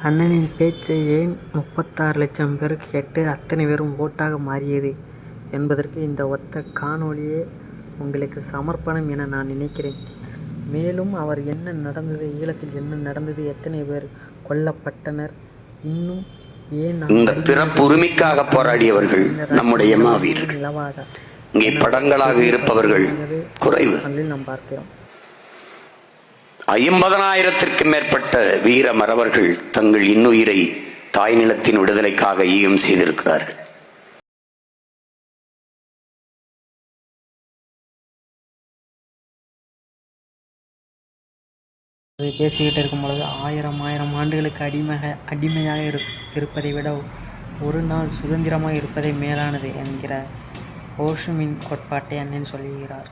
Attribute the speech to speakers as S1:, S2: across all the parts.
S1: அண்ணனின் பேச்சை ஏன் முப்பத்தாறு லட்சம் பேர் கேட்டு அத்தனை பேரும் ஓட்டாக மாறியது என்பதற்கு இந்த ஒத்த காணொளியே உங்களுக்கு சமர்ப்பணம் என நான் நினைக்கிறேன். மேலும் அவர் என்ன நடந்தது ஈழத்தில் என்ன நடந்தது எத்தனை பேர் கொல்லப்பட்டனர் இன்னும் ஏன்
S2: இந்த பிறப்பு உரிமைக்காக போராடியவர்கள் நம்முடைய மாவீரர்கள் இங்கே படங்களாக இருப்பவர்கள் குறைவு
S1: நாம் பார்க்கிறோம்.
S2: ஐம்பதனாயிரத்திற்கு மேற்பட்ட வீர மறவர்கள் தங்கள் இன்னுயிரை தாய் நிலத்தின் விடுதலைக்காக ஈயம் செய்திருக்கிறார்கள்.
S1: பேசிக்கிட்டு இருக்கும் பொழுது ஆயிரம் ஆயிரம் ஆண்டுகளுக்கு அடிமையாக அடிமையாக இரு இருப்பதை விட ஒரு நாள் சுதந்திரமாக இருப்பதே மேலானது என்கிற ஓஷுமின் கோட்பாட்டை அண்ணன் சொல்லுகிறார்.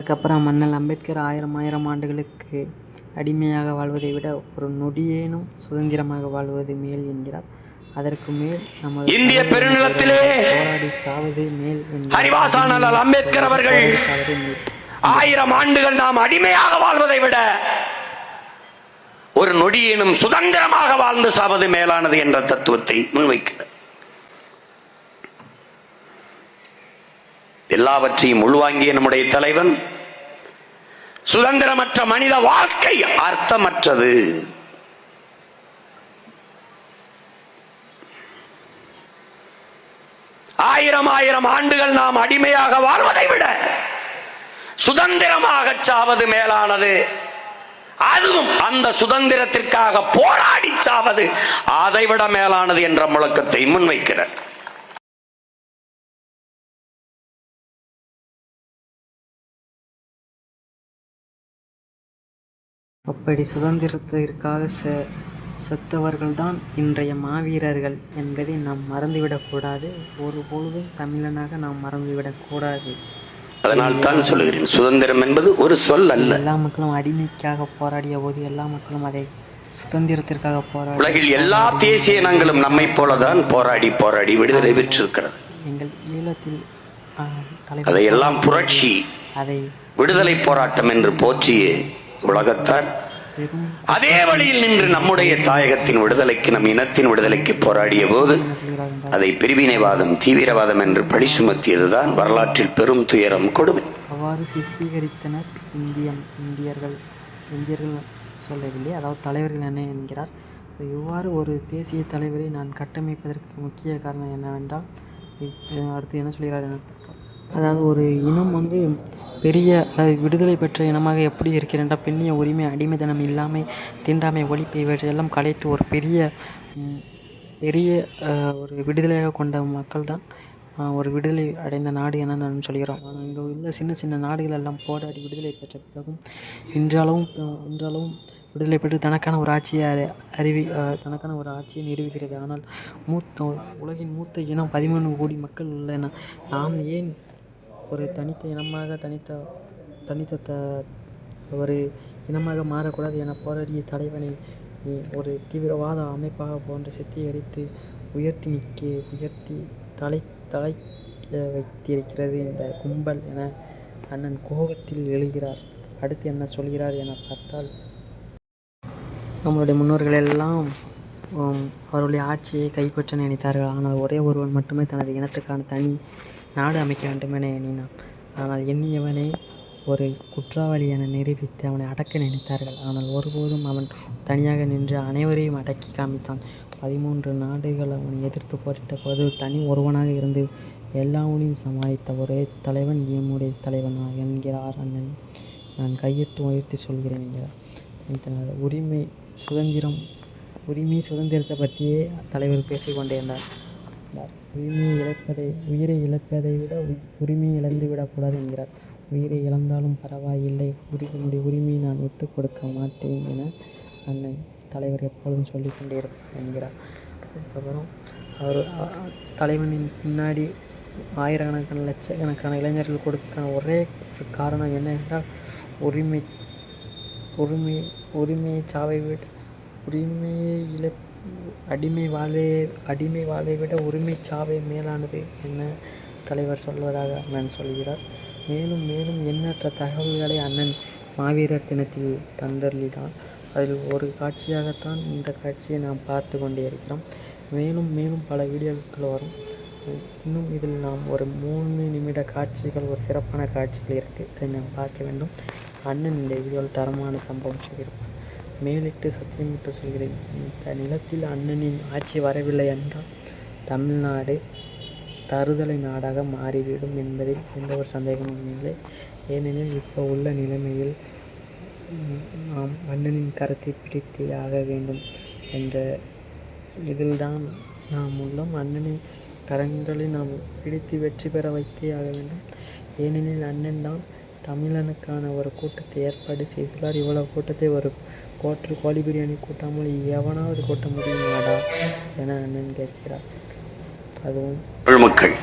S1: அதுக்கப்புறம் அண்ணல் அம்பேத்கர் ஆயிரம் ஆயிரம் ஆண்டுகளுக்கு அடிமையாக வாழ்வதை விட ஒரு நொடியேனும் சுதந்திரமாக வாழ்வது மேல் என்கிறார். அதற்கு மேல் நமது
S2: இந்திய பெருநிலத்திலே
S1: போராடி சாவது மேல்.
S2: அறிவாசானல் அம்பேத்கர் அவர்கள் ஆயிரம் ஆண்டுகள் நாம் அடிமையாக வாழ்வதை விட ஒரு நொடியினும் சுதந்திரமாக வாழ்ந்து சாவது மேலானது என்ற தத்துவத்தை முன்வைக்கிறார். எல்லாவற்றையும் உள்வாங்கிய நம்முடைய தலைவன். சுதந்திரமற்ற மனித வாழ்க்கை அர்த்தமற்றது. ஆயிரம் ஆயிரம் ஆண்டுகள் நாம் அடிமையாக வாழ்வதை விட சுதந்திரமாக சாவது மேலானது. அதுவும் அந்த சுதந்திரத்திற்காக போராடி சாவது அதைவிட மேலானது என்ற முழக்கத்தை முன்வைக்கிறார்.
S1: அப்படி சுதந்திரத்திற்காக செ செத்தவர்கள்தான் இன்றைய மாவீரர்கள் என்பதை நாம் மறந்துவிடக்கூடாது ஒரு பொழுதும் தமிழனாக நாம் மறந்துவிடக்கூடாது
S2: அதனால் தான் சொல்லுகிறேன் சுதந்திரம் என்பது ஒரு சொல் அல்ல.
S1: எல்லா மக்களும் அடிமைக்காக போராடிய போது எல்லா மக்களும் அதை சுதந்திரத்திற்காக போராடி
S2: உலகில் எல்லா தேசிய இனங்களும் நம்மை போலதான் போராடி போராடி விடுதலை பெற்றிருக்கிறது.
S1: எங்கள் ஈழத்தில்
S2: அதையெல்லாம் புரட்சி
S1: அதை
S2: விடுதலை போராட்டம் என்று போற்றிய உலகத்தார். அதே வழியில் நின்று நம்முடைய தாயகத்தின் விடுதலைக்கு நம் இனத்தின் விடுதலைக்கு போராடிய போது அதை பிரிவினைவாதம் தீவிரவாதம் என்று பழி சுமத்தியதுதான் வரலாற்றில் பெரும் துயரம் கொடுமை.
S1: அவ்வாறு சித்தீகரித்தனர் இந்தியம் இந்தியர்கள். இந்தியர்கள் சொல்லவில்லை அதாவது தலைவர்கள் என்ன என்கிறார்? இவ்வாறு ஒரு தேசிய தலைவரை நான் கட்டமைப்பதற்கு முக்கிய காரணம் என்னவென்றால் அடுத்து என்ன சொல்கிறார்? அதாவது ஒரு இனம் வந்து பெரிய அதாவது விடுதலை பெற்ற இனமாக எப்படி இருக்கிறேன்டா பெண்ணிய உரிமை அடிமைத்தனம் இல்லாமை தீண்டாமை ஒழிப்பு இவற்றையெல்லாம் கலைத்து ஒரு பெரிய பெரிய ஒரு விடுதலையாக கொண்ட மக்கள் தான் ஒரு விடுதலை அடைந்த நாடு என நான் சொல்கிறோம். ஆனால் இங்கே உள்ள சின்ன சின்ன நாடுகள் எல்லாம் போராடி விடுதலை பெற்ற பிறகும் இன்றளவும் இன்றளவும் விடுதலை பெற்று தனக்கான ஒரு ஆட்சியை அறி- அறிவி தனக்கான ஒரு ஆட்சியை நிறுவுகிறது. ஆனால் மூத்த உலகின் மூத்த இனம் பதிமூணு கோடி மக்கள் உள்ளன. நாம் ஏன் ஒரு தனித்த இனமாக தனித்த தனித்த த ஒரு இனமாக மாறக்கூடாது என போராடிய தலைவனை ஒரு தீவிரவாத அமைப்பாக போன்று சித்தீகரித்து உயர்த்தி நிற்க உயர்த்தி தலை தலை வைத்திருக்கிறது இந்த கும்பல் என அண்ணன் கோபத்தில் எழுகிறார். அடுத்து என்ன சொல்கிறார் என பார்த்தால் நம்மளுடைய முன்னோர்கள் எல்லாம் அவருடைய ஆட்சியை கைப்பற்ற நினைத்தார்கள். ஆனால் ஒரே ஒருவன் மட்டுமே தனது இனத்துக்கான தனி நாடு அமைக்க வேண்டும் என எண்ணினான். ஆனால் எண்ணியவனை ஒரு குற்றவாளி என நிரூபித்து அவனை அடக்க நினைத்தார்கள். ஆனால் ஒருபோதும் அவன் தனியாக நின்று அனைவரையும் அடக்கி காமித்தான். பதிமூன்று நாடுகள் அவனை எதிர்த்து போரிட்ட போது தனி ஒருவனாக இருந்து எல்லாவனையும் சமாளித்த ஒரே தலைவன் எம்முடைய தலைவன் என்கிறார் அண்ணன். நான் கையிட்டு உயர்த்தி சொல்கிறேன் என்கிறார். தனது உரிமை சுதந்திரம் உரிமை சுதந்திரத்தை பற்றியே தலைவர் பேசிக்கொண்டே இருந்தார் இருந்தார். உரிமையை இழப்பதை உயிரை இழப்பதை விட உ- உரிமையை இழந்து விடக்கூடாது என்கிறார். உயிரை இழந்தாலும் பரவாயில்லை. உரி என்னுடைய உரிமையை நான் விட்டுக் கொடுக்க மாட்டேன் என அண்ணன் தலைவர் எப்பொழுதும் சொல்லிக்கொண்டே இருப்பார் என்கிறார். அதுக்கப்புறம் அவர் தலைவனின் பின்னாடி ஆயிரக்கணக்கான லட்சக்கணக்கான இளைஞர்கள் கொடுக்க ஒரே காரணம் என்ன என்றால் உரிமை உரிமை உரிமையை சாவை விட உரிமையை இழப்பு அடிமை வாழ்வே அடிமை வாழ்வை விட உரிமை சாவே மேலானது என தலைவர் சொல்வதாக அண்ணன் சொல்கிறார். மேலும் மேலும் எண்ணற்ற தகவல்களை அண்ணன் மாவீரர் தினத்தில் தந்தள்ளிதான் அதில் ஒரு காட்சியாகத்தான் இந்த காட்சியை நாம் பார்த்து கொண்டே இருக்கிறோம். மேலும் மேலும் பல வீடியோக்கள் வரும். இன்னும் இதில் நாம் ஒரு மூணு நிமிட காட்சிகள் ஒரு சிறப்பான காட்சிகள் இருக்குது அதை நாம் பார்க்க வேண்டும். அண்ணன் இந்த வீடியோவில் தரமான சம்பவம் செய்திருப்பார் மேலிட்டு சத்தியமிட்டு சொல்கிறேன். இந்த நிலத்தில் அண்ணனின் ஆட்சி வரவில்லை என்றால் தமிழ்நாடு தருதலை நாடாக மாறிவிடும் என்பதில் எந்த ஒரு சந்தேகமும் இல்லை. ஏனெனில் இப்போ உள்ள நிலைமையில் நாம் அண்ணனின் கரத்தை பிடித்தே ஆக வேண்டும் என்ற இதில்தான் நாம் உள்ளோம். அண்ணனின் கரங்களை நாம் பிடித்து வெற்றி பெற வைத்தே ஆக வேண்டும். ஏனெனில் அண்ணன் தான் தமிழனுக்கான ஒரு கூட்டத்தை ஏற்பாடு செய்துள்ளார். இவ்வளவு கூட்டத்தை ஒரு கோற்று கோழி பிரியாணி கூட்டாமல் எவனாவது கூட்ட முடியுமாடா? என அண்ணன் கேட்கிறார் அதுவும்
S2: மக்கள்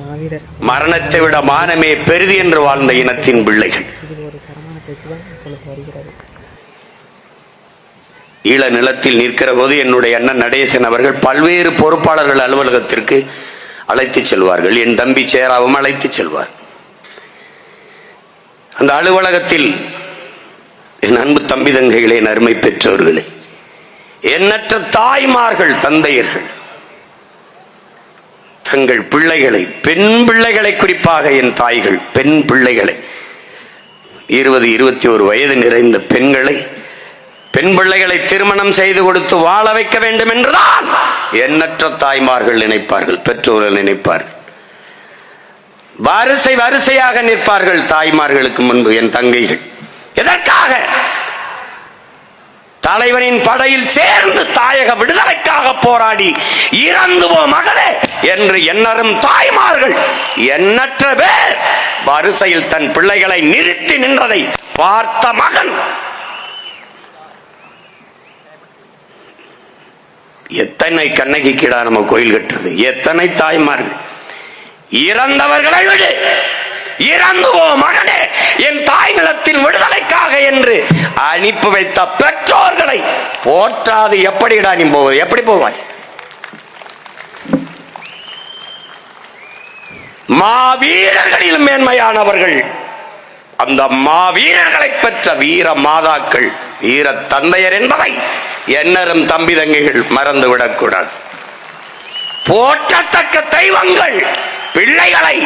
S1: மாவீரர்.
S2: மரணத்தை விட மானமே பெரிது என்று வாழ்ந்த இனத்தின் பிள்ளைகள்.
S1: இதில் ஒரு தரமான பேச்சு தான் இப்பொழுது வருகிறது.
S2: ஈழ நிலத்தில் நிற்கிற போது என்னுடைய அண்ணன் நடேசன் அவர்கள் பல்வேறு பொறுப்பாளர்கள் அலுவலகத்திற்கு அழைத்துச் செல்வார்கள். என் தம்பி சேராவும் அழைத்துச் செல்வார். அந்த அலுவலகத்தில் என் அன்பு தம்பி தங்கைகளே என் அருமை பெற்றோர்களே எண்ணற்ற தாய்மார்கள் தந்தையர்கள் தங்கள் பிள்ளைகளை பெண் பிள்ளைகளை குறிப்பாக என் தாய்கள் பெண் பிள்ளைகளை இருபது இருபத்தி ஒரு வயது நிறைந்த பெண்களை பெண் பிள்ளைகளை திருமணம் செய்து கொடுத்து வாழ வைக்க வேண்டும் என்றுதான் எண்ணற்ற தாய்மார்கள் நினைப்பார்கள் பெற்றோர்கள் நினைப்பார்கள். வரிசை வரிசையாக நிற்பார்கள் தாய்மார்களுக்கு முன்பு என் தங்கைகள். எதற்காக? தலைவனின் படையில் சேர்ந்து தாயக விடுதலைக்காக போராடி இறந்துவோ மகளே என்று எண்ணரும் தாய்மார்கள் எண்ணற்ற பேர் வரிசையில் தன் பிள்ளைகளை நிறுத்தி நின்றதை பார்த்த மகன். எத்தனை கண்ணகி கீழா நம்ம கோயில் கட்டுறது? எத்தனை தாய்மார்கள்? இறந்தவர்களை விடு. இறங்குவோ மகனே என் தாய் நிலத்தின் விடுதலைக்காக என்று அனுப்பி வைத்த பெற்றோர்களை போற்றாது. எப்படிடா நீ போவது? எப்படி போவாய்? மாவீரர்களில் மேன்மையானவர்கள் அந்த மாவீரர்களை பெற்ற வீர மாதாக்கள் வீர தந்தையர் என்பதை எண்ணரும் தம்பி தங்கைகள் மறந்துவிடக்கூடாது. போற்றத்தக்க தெய்வங்கள் பிள்ளைகளை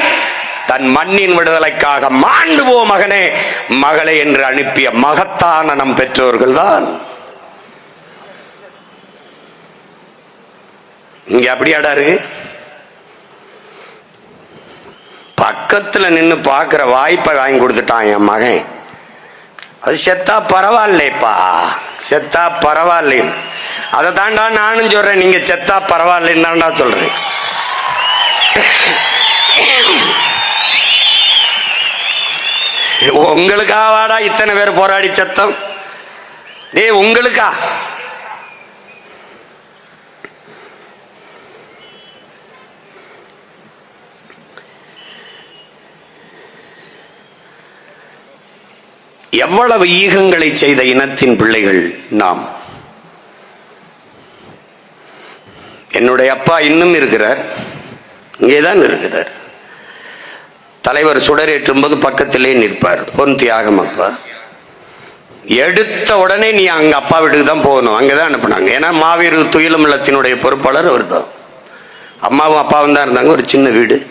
S2: தன் மண்ணின் விடுதலைக்காக மாண்டுவோ மகனே. மகளே என்று அனுப்பிய மகத்தான நம் பெற்றோர்கள் தான் இங்க அப்படியாடா இருக்கு? பக்கத்துல நின்னு பார்க்கிற வாய்ப்பை வாங்கி கொடுத்துட்டான் என் மகன். அது செத்தா பரவாயில்லைப்பா. செத்தா பரவாயில்லைன்னு அதை தாண்டா நானும் சொல்றேன் நீங்க செத்தா பரவாயில்லைன்னு தாண்டா சொல்றேன். உங்களுக்காவாடா இத்தனை பேர் போராடி சத்தம்? டே உங்களுக்கா? எவ்வளவு ஈகங்களை செய்த இனத்தின் பிள்ளைகள் நாம்? என்னுடைய அப்பா இன்னும் இருக்கிறார். இங்கேதான் இருக்கிறார். தலைவர் சுடரேற்றும் போது பக்கத்திலே நிற்பார். பொன் தியாகம் அப்பா. எடுத்த உடனே நீ அங்க அப்பா வீட்டுக்கு தான் போகணும். அங்கதான் அனுப்புனாங்க. ஏன்னா மாவீர் துயிலும் இல்லத்தினுடைய பொறுப்பாளர் அவர் தான். அம்மாவும் அப்பாவும் தான் இருந்தாங்க. ஒரு சின்ன வீடு.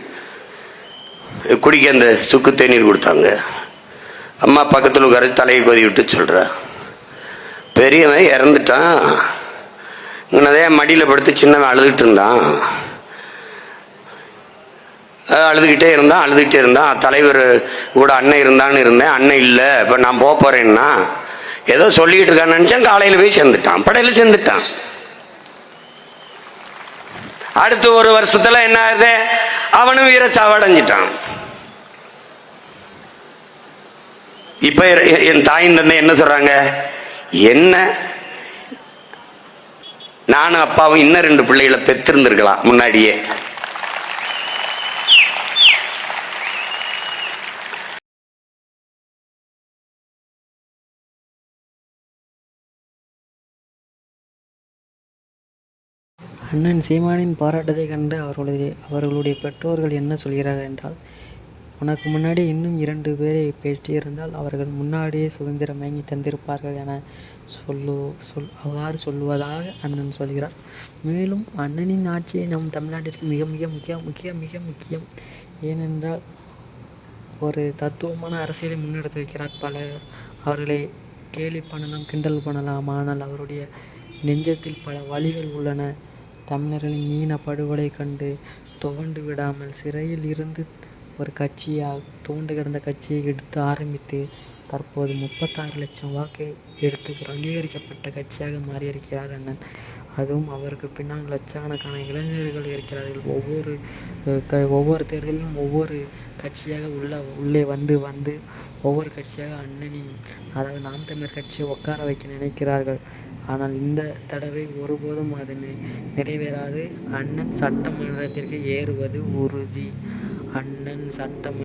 S2: குடிக்க அந்த சுக்கு தேநீர் கொடுத்தாங்க. அம்மா பக்கத்தில் உட்கார தலையை கொதி விட்டு சொல்றா. பெரியவன் இறந்துட்டான். இங்கனதே மடியில் படுத்து சின்னவன் அழுதுகிட்டு இருந்தான். அழுதுகிட்டே இருந்தான் அழுதுகிட்டே இருந்தான். தலைவர் கூட அண்ணன் இருந்தான்னு இருந்தேன். அண்ணன் இல்லை இப்போ நான் போக போறேன்னா ஏதோ சொல்லிட்டு இருக்கான்னு நினச்சேன். காலையில் போய் சேர்ந்துட்டான். படையில் சேர்ந்துட்டான். அடுத்த ஒரு வருஷத்துல என்ன ஆகுது அவனும் வீரச்சாவடைஞ்சிட்டான் இப்ப என் தாயின் தந்தை என்ன சொல்றாங்க? என்ன? நானும் அப்பாவும் இன்னும் ரெண்டு பிள்ளைகளை பெற்றிருந்திருக்கலாம் முன்னாடியே.
S1: அண்ணன் சீமானின் பாராட்டத்தை கண்டு அவர்களுடைய அவர்களுடைய பெற்றோர்கள் என்ன சொல்கிறார்கள் என்றால் உனக்கு முன்னாடி இன்னும் இரண்டு பேரை பெற்றிருந்தால் அவர்கள் முன்னாடியே சுதந்திரம் வாங்கி தந்திருப்பார்கள் என சொல்லு சொல் அவ்வாறு சொல்லுவதாக அண்ணன் சொல்கிறார். மேலும் அண்ணனின் ஆட்சியை நம் தமிழ்நாட்டிற்கு மிக மிக முக்கிய முக்கிய மிக முக்கியம். ஏனென்றால் ஒரு தத்துவமான அரசியலை முன்னெடுத்து வைக்கிறார் பலர். அவர்களை கேலி பண்ணலாம் கிண்டல் பண்ணலாம். ஆனால் அவருடைய நெஞ்சத்தில் பல வழிகள் உள்ளன. தமிழர்களின் ஈன படுகொலை கண்டு துவண்டு விடாமல் சிறையில் இருந்து ஒரு கட்சியாக துவண்டு கிடந்த கட்சியை எடுத்து ஆரம்பித்து தற்போது முப்பத்தாறு லட்சம் வாக்கு எடுத்து அங்கீகரிக்கப்பட்ட கட்சியாக மாறியிருக்கிறார் அண்ணன். அதுவும் அவருக்கு பின்னால் லட்சக்கணக்கான இளைஞர்கள் இருக்கிறார்கள். ஒவ்வொரு க ஒவ்வொரு தேர்தலிலும் ஒவ்வொரு கட்சியாக உள்ள உள்ளே வந்து வந்து ஒவ்வொரு கட்சியாக அண்ணனின் அதாவது நாம் தமிழர் கட்சியை உட்கார வைக்க நினைக்கிறார்கள். ஆனால் இந்த தடவை ஒருபோதும் அது நிறைவேறாது. அண்ணன் சட்டமன்றத்திற்கு ஏறுவது உறுதி. அண்ணன் சட்டம்